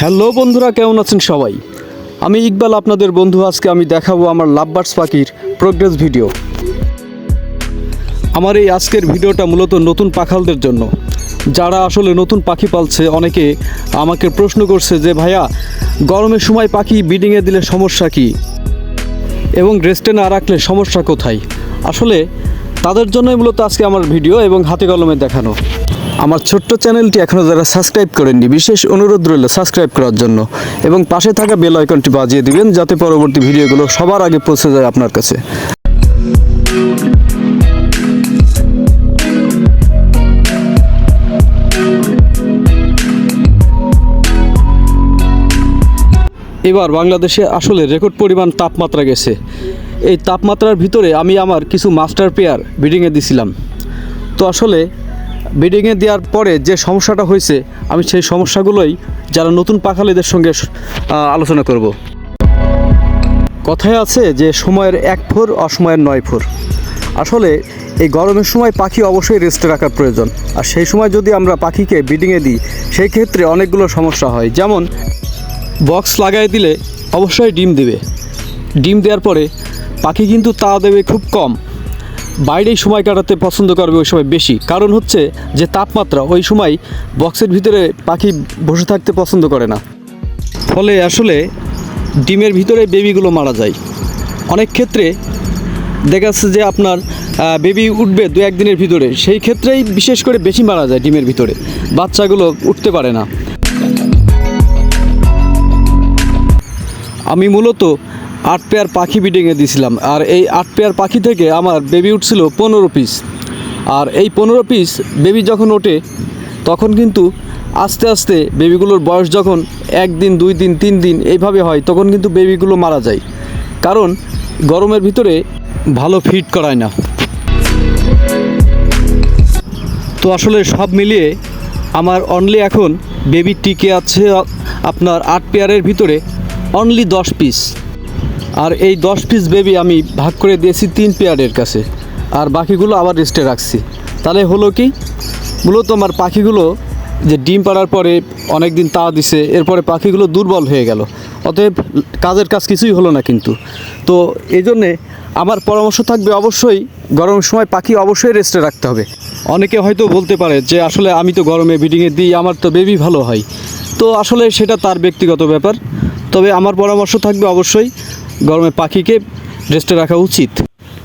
Hello বন্ধুরা, কেমন আছেন সবাই? আমি ইকবাল, আপনাদের বন্ধু। আজকে আমি দেখাবো আমার লাভবার্ডস পাখির প্রোগ্রেস ভিডিও আমার এই আজকের ভিডিওটা মূলত নতুন পাখালদের জন্য। যারা আসলে নতুন পাখি পালছে, অনেকে আমাকে প্রশ্ন করছে যে, ভাইয়া, গরমের সময় পাখি বিডিংয়ে দিলে সমস্যা কী? এবং রেস্টে না রাখলে সমস্যা কোথায়? আসলে তাদের জন্যই মূলত আজকে আমার ভিডিও এবং হাতে কলমে দেখানো। আমার ছোট্ট চ্যানেলটি এখনও যারা সাবস্ক্রাইব করেননি, বিশেষ অনুরোধ রইল সাবস্ক্রাইব করার জন্য এবং পাশে থাকা বেল আইকনটি বাজিয়ে দিবেন যাতে পরবর্তী ভিডিওগুলো সবার আগে পৌঁছে যায় আপনার কাছে। এবার বাংলাদেশে আসলে রেকর্ড পরিমাণ তাপমাত্রা গেছে। এই তাপমাত্রার ভিতরে আমি আমার কিছু মাস্টার পেয়ার বিডিংয়ে দিছিলাম। তো আসলে বিডিংয়ে দেওয়ার পরে যে সমস্যাটা হয়েছে, আমি সেই সমস্যাগুলোই যারা নতুন পাখালিদের সঙ্গে আলোচনা করব। কথায় আছে যে সময়ের এক ফোর অসময়ের নয় ফোর আসলে এই গরমের সময় পাখি অবশ্যই রেস্টে রাখার প্রয়োজন। আর সেই সময় যদি আমরা পাখিকে বিডিংয়ে দিই, সেই ক্ষেত্রে অনেকগুলো সমস্যা হয়। যেমন বক্স লাগাই দিলে অবশ্যই ডিম দিবে। ডিম দেওয়ার পরে পাখি কিন্তু তা দেবে খুব কম। বাইরেই সময় কাটাতে পছন্দ করবে ওই সময় বেশি। কারণ হচ্ছে যে তাপমাত্রা ওই সময় বক্সের ভিতরে পাখি বসে থাকতে পছন্দ করে না। ফলে আসলে ডিমের ভিতরে বেবিগুলো মারা যায়। অনেক ক্ষেত্রে দেখা যাচ্ছে যে আপনার বেবি উঠবে দু একদিনের ভিতরে, সেই ক্ষেত্রেই বিশেষ করে বেশি মারা যায় ডিমের ভিতরে। বাচ্চাগুলো উঠতে পারে না। আমি মূলত আট পেয়ার পাখি বিডিংয়ে দিয়েছিলাম আর এই আট পেয়ার পাখি থেকে আমার বেবি উঠছিল পনেরো পিস আর এই পনেরো পিস বেবি যখন ওঠে, তখন কিন্তু আস্তে আস্তে বেবিগুলোর বয়স যখন একদিন, দুই দিন, তিন দিন এইভাবে হয়, তখন কিন্তু বেবিগুলো মারা যায়। কারণ গরমের ভিতরে ভালো ফিট করায় না। তো আসলে সব মিলিয়ে আমার অনলি এখন বেবি টিকে আছে আপনার আট পেয়ারের ভিতরে অনলি দশ পিস আর এই দশ পিস বেবি আমি ভাগ করে দিয়েছি তিন পেয়ারের কাছে। আর বাকিগুলো আবার রেস্টে রাখছি। তাহলে হলো কি? মূলত আমার পাখিগুলো যে ডিম পাড়ার পরে অনেক দিন তা দিছে, এরপরে পাখিগুলো দুর্বল হয়ে গেল। অতএব কাজের কাজ কিছুই হলো না কিন্তু। তো এই জন্যে আমার পরামর্শ থাকবে অবশ্যই গরমের সময় পাখি অবশ্যই রেস্টে রাখতে হবে। অনেকে হয়তো বলতে পারে যে, আসলে আমি তো গরমে বিডিংয়ে দিই, আমার তো বেবি ভালো হয়। তো আসলে সেটা তার ব্যক্তিগত ব্যাপার। তবে আমার পরামর্শ থাকবে অবশ্যই গরমে পাখিকে রেস্টে রাখা উচিত।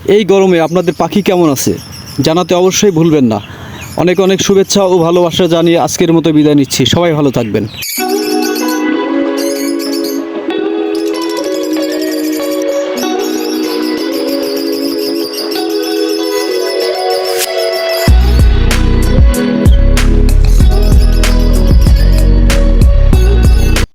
এই গরমে আপনাদের পাখি কেমন আছে? জানাতে অবশ্যই ভুলবেন না। অনেক অনেক শুভেচ্ছা ও ভালোবাসা জানিয়ে আজকের মতো বিদায় নিচ্ছি। সবাই ভালো থাকবেন।